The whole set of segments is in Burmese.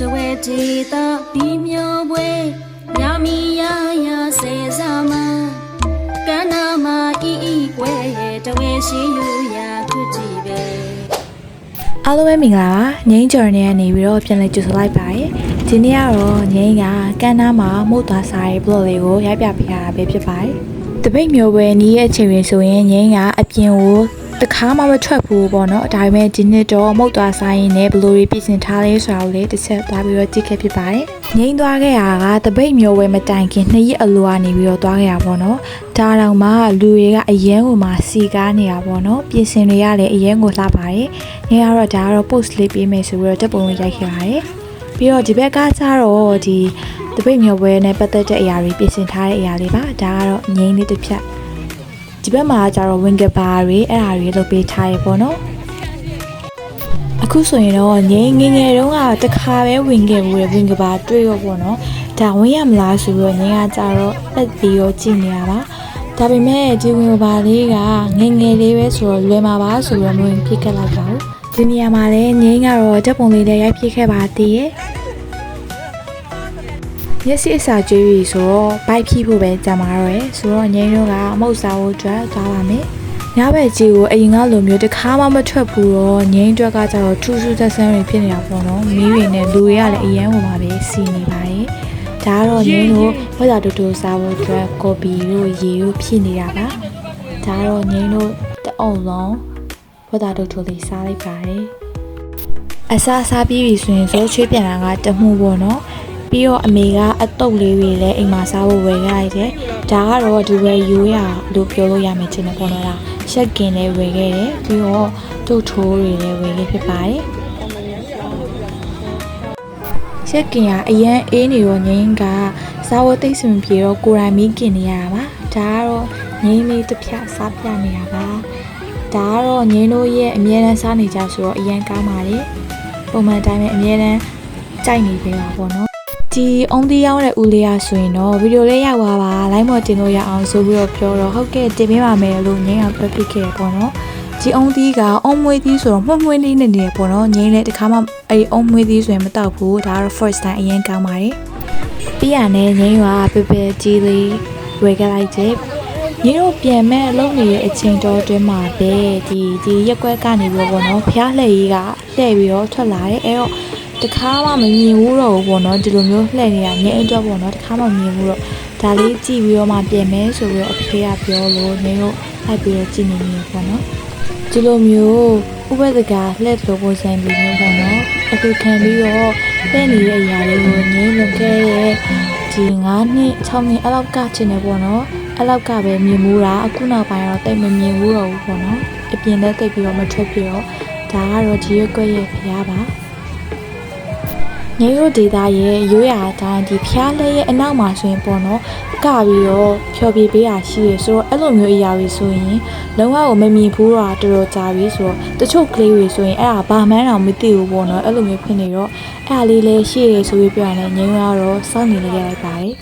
တဝဲဒေတာဒီမျိုးပွဲညမီရရစေစားမကန္နာမအီအီကွဲတဝဲရှိယူရာခုကြည့်ပဲအားလုံးပဲမင်္ဂလာပါငိမ့်ကျော်နေကနေပြီးတော့ပြန်လည်ကြိုဆိုလိုက်ပါတယ်ဒီနေ့ကတော့ငိမ့်ကကန်းနာမှာမုတ်သွားစားရဲ့ blog လေးကိုရိုက်ပြပေးရတာပဲဖြစ်ပါတယ်တပိတ်မျိုးပဲနီးရဲ့အချိန်ရင်ဆိုရင်ငိမ့်ကအပြင်ကို တခါမှမထွက်ဘူးပေါ့နော်ဒါပေမဲ့ဒီနှစ်တော့မုတ်သွားစားရင်လည်းဘယ်လိုတွေပြင်ဆင်ထားလဲဆိုတာကိုလည်းတစ်ချက်သွားပြီးတော့ကြည့်ခဲ့ဖြစ်ပါတယ်ငိမ့်သွားခဲ့တာကတပိတ်မျိုးပဲမတိုင်ခင်နှစ်ရက်အလိုကနေပြီးတော့သွားခဲ့တာပေါ့နော်ဒါတောင်မှလူတွေကအရန်ကိုမှစီကားနေတာပေါ့နော်ပြင်ဆင်တွေကလည်းအရန်ကိုလှပါတယ်ငယ်ကတော့ဒါကတော့ post လေးပေးမယ်ဆိုပြီးတော့တက်ပုံလေးရိုက်ခဲ့ပါတယ်ပြီးတော့ဒီဘက်ကကျတော့ဒီတပိတ်မျိုးပွဲနဲ့ပတ်သက်တဲ့အရာတွေပြင်ဆင်ထားတဲ့အရာလေးပါဒါကတော့ငိမ့်လေးတစ်ဖြတ် ဒီဘက်မှာကျတော့ဝင်ကဘာတွေအဲ့ဒါတွေလုပ်ပေးထားရပေါ့နော်အခုဆိုရင်တော့ငိမ့်ငယ်ငယ်တုန်းကတခါပဲဝင်ခဲ့ဘူးလေဝင်ကဘာတွေ့ရောပေါ့နော်ဒါဝင်ရမလားဆိုပြီးတော့ငိမ့်ကကျတော့ပတ်ပြီးတော့ကြည့်နေရပါဒါပေမဲ့ဒီဝင်ကဘာလေးကငယ်ငယ်လေးပဲဆိုတော့လွယ်မှာပါဆိုပြီးတော့မဝင်ပြစ်ခဲ့လိုက်ပါဘူးဒီနေရာမှာလည်းငိမ့်ကတော့တက်ပုံလေးလည်းရိုက်ပြစ်ခဲ့ပါသေးရဲ့ မျက်စိအစာကျွေးပြီဆိုတော့ဘိုက်ဖြီးဖို့ပဲကြံပါတော့ရယ်ဆိုတော့ငိမ့်တို့ကအမုတ်စားဖို့အတွက်သွားပါမယ်ညဘက်ကြီးကိုအရင်ကလိုမျိုးတစ်ခါမှမထွက်ဘူးတော့ငိမ့်အတွက်ကကျတော့ထူးထူးသက်ဆန်းတွေဖြစ်နေတာပေါ့နော်မီးတွေနဲ့လူတွေကလည်းအရန်ဟိုမှာပဲစီနေပါရဲ့ဒါကတော့ငိမ့်တို့ဝက်သာတူတူစားဖို့အတွက်ကော်ပီတို့ရေတို့ဖြည့်နေတာပါဒါကတော့ငိမ့်တို့တအုံလုံးဝက်သာတူတူလေးစားလိုက်ပါတယ်အစားစားပြီးပြီဆိုရင်ဇိုးချွေးပြန်တာကတမှုပေါ့နော် ပြီးတော့အမေကအတုပ်လေးတွေလည်းအိမ်မှာစားဖို့ဝယ်ခဲ့ရတယ်။ဒါကတော့ဒီဝယ်ရိုးရလို့ပြောလို့ရမယ်ချင်တယ်ပေါ့နော်လား။ရှက်ကင်လည်းဝယ်ခဲ့တယ်ပြီးတော့တို့ထိုးတွေလည်းဝယ်ခဲ့ဖြစ်ပါတယ်။ရှက်ကင်ကအရန်အေးနေတော့ငင်းကစားဖို့တိတ်ဆွန်ပြေတော့ကိုရိုင်းမီးကင်နေရတာပါ။ဒါကတော့ငင်းလေးတစ်ဖြတ်စားပြနေတာပါ။ဒါကတော့ငင်းတို့ရဲ့အမြဲတမ်းစားနေကြဆိုတော့အရန်ကောင်းပါတယ်။ပုံမှန်တိုင်းပဲအမြဲတမ်းကြိုက်နေပေးပါပေါ့နော် ဒီအုံးတီးရောက်တဲ့ဦးလေးရဆိုရင်တော့ဗီဒီယိုလေးရောက်သွားပါ line မော်တင်လို့ရအောင်ဆိုပြီးတော့ပြောတော့ဟုတ်ကဲ့တင်ပေးပါမယ်လို့ငင်းအောင်ပြောပြခဲ့ရပေါ့နော်ဒီအုံးတီးကအုံးမွေးသီးဆိုတော့မှုန့်မွေးလေးနေနေပေါ့နော်ငင်းလည်းတခါမှအဲ့အုံးမွေးသီးဆိုရင်မတောက်ဘူးဒါကတော့ first time အရင်ကောင်းပါတယ်ပြီးရနဲ့ငင်းရွာပပကြီးလေးဝယ်ခဲ့လိုက်တယ်ညီတို့ပြန်မဲ့အလုပ်နေတဲ့အချိန်တော်အတွင်းမှာပဲဒီဒီရက်ကွက်ကနေပြီးတော့ပေါ့နော်ဖျားလှည့်ကြီးကလှည့်ပြီးတော့ထွက်လာတယ်အဲ့တော့ တခါမှမမြင်ဘူးတော့ဘူးပေါ့နော်ဒီလိုမျိုးလှည့်နေတာငယ်အတွက်ပေါ့နော်တခါမှမမြင်ဘူးတော့ဒါလေးကြည့်ပြီးတော့မှပြင်မဲဆိုပြီးတော့အဖေကပြောလို့နေတော့လိုက်ပြီးတော့ကြည့်နေနေပေါ့နော်ဒီလိုမျိုးဥပဒကလှည့်လို့ပုံစံပြီးမျိုးပေါ့နော်အခုခံပြီးတော့လှည့်နေတဲ့အရာလေးကိုငင်းလွန်ခဲ့တဲ့ဒီ9နှစ်6နှစ်အဲ့လောက်ကချင်တယ်ပေါ့နော်အဲ့လောက်ကပဲမြင်မှုတာအခုနောက်ပိုင်းတော့တိတ်မမြင်ဘူးတော့ဘူးပေါ့နော်အပြင်လည်းတိတ်ပြီးတော့မထွက်ပြတော့ဒါကတော့ဒီရွက်ွက်ရဲ့ဖျားပါ ငယ်ရိုးဒေတာရဲ့ရိုးရာအတိုင်းဒီဖျားလဲရဲ့အနောက်မှာဆိုရင်ပေါ့နော်ကပြီးတော့ဖြော်ပြပေးတာရှိရဆိုတော့အဲ့လိုမျိုးအရာတွေဆိုရင်လုံးဝကိုမမြင်ဘူးတာတော်တော်ကြာပြီဆိုတော့တချို့ကလေးတွေဆိုရင်အဲ့ဒါဘာမှန်းတော့မသိဘူးပေါ့နော်အဲ့လိုမျိုးဖြစ်နေတော့အဲ့ဒါလေးလည်းရှိရဆိုပြီးပြောရတယ်ငယ်ရိုးကတော့စောင့်နေလိုက်ရလိုက်ပါတယ်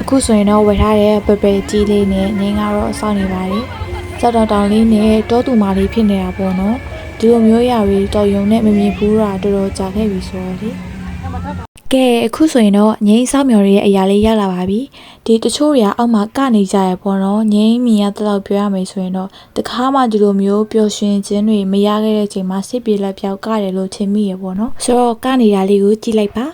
အခုဆိုရင်တော့ဝယ်ထားတဲ့ပပကြီးလေးနဲ့ငင်းကတော့စောင့်နေပါတယ်ကြောက်တောင်တောင်လေးနဲ့တောတူမလေးဖြစ်နေတာပေါ့နော်ဒီလိုမျိုးအရာတွေတော်ယုံနဲ့မမြင်ဘူးတာတော်တော်ကြာခဲ့ပြီဆိုတော့လေ ကဲအခုဆိုရင်တော့ငိမ့်စောက်မြော်ရဲ့အရာလေးရလာပါပြီဒီတချို့တွေကအောက်မှာကနေကြရပေါ့နော်ငိမ့်မြင်ရတဲ့လောက်ပြောရမယ်ဆိုရင်တော့တခါမှဒီလိုမျိုးပျော်ရွှင်ခြင်းတွေမရခဲ့တဲ့ချိန်မှာစစ်ပြေလက်ပြောက်ကတယ်လို့ထင်မိရပေါ့နော်ဆိုတော့ကနေရလေးကိုကြည့်လိုက်ပါ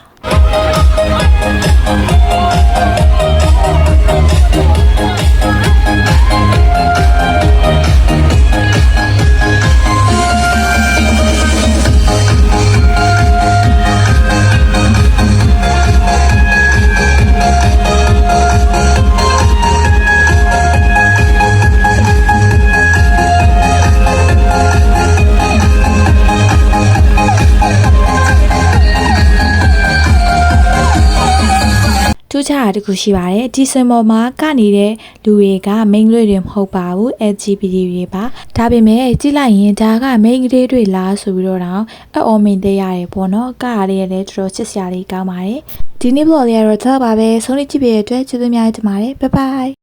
ထူးခြားတာတစ်ခုရှိပါတယ်ဒီစင်ပေါ်မှာကနေတဲ့လူတွေက main တွေတွေမဟုတ်ပါဘူး LGBT တွေပါဒါပေမဲ့ကြည့်လိုက်ရင်ဒါက main ကလေးတွေလားဆိုပြီးတော့တော့အော်မင်သေးရတယ်ပေါ့နော်ကရလေးလည်းတော်တော်ချစ်စရာလေးကောင်းပါတယ်ဒီနေ့ vlog လေးကတော့ဒါပါပဲဆုံးဖြတ်ကြည့်ပြတဲ့အတွက်ကျေးဇူးများတင်ပါတယ် bye bye